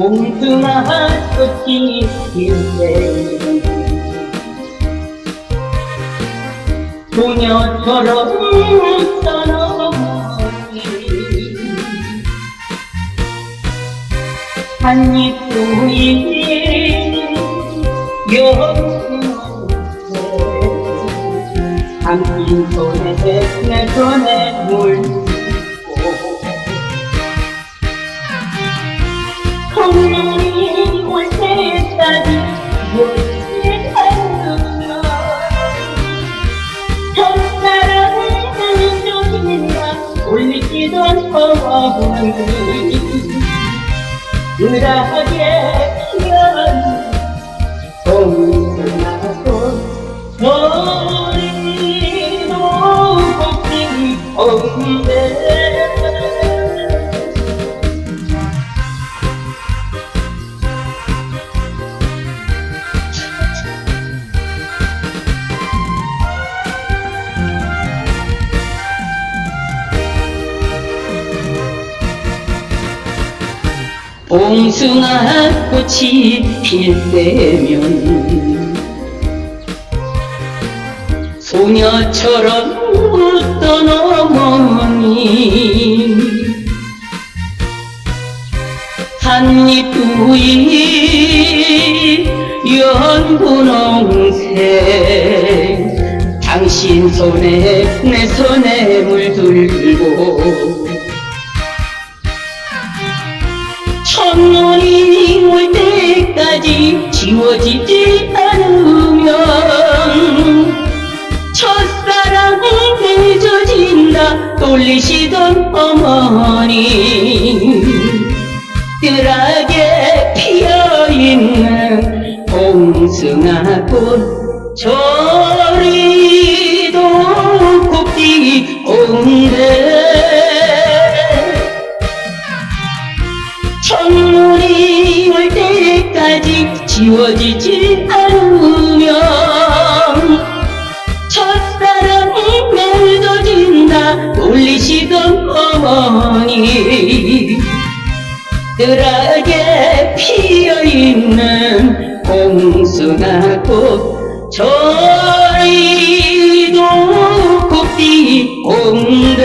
봉숭아 꽃이 필때 소녀처럼 떠넘어지 한입 영원해 담긴 손에 내 손에 물 어머니 은하게 봉숭아 꽃이 필 때면 소녀처럼 웃던 어머니 한입 두입 연분홍색 당신 손에 내 손에 물들 첫사랑은 맺어진다. 돌리시던 어머니. 뜰하게 피어있는 봉숭아꽃 저리도 곱디 온대 첫눈이 올 때까지 지워지지 않으 뜰하게 피어있는 봉숭아꽃. 저리도 곱디 온대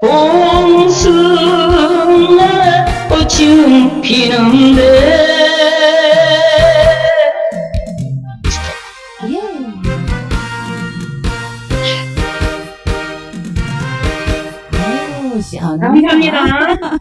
봉숭아 꽃은 피는데 아유, 시원하다. 감사합니다.